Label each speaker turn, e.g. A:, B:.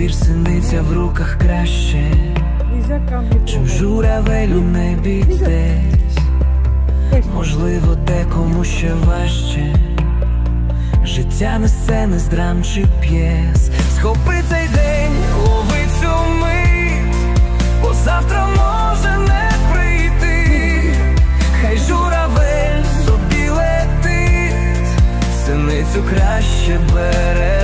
A: Повір, синиця в руках краще, чим журавель у небі десь. Можливо, декому ще важче. Життя не з драм чи п'єс. Схопи цей день, лови цю мить, бо завтра може не прийти. Хай журавель собі летить, синицю краще бережи.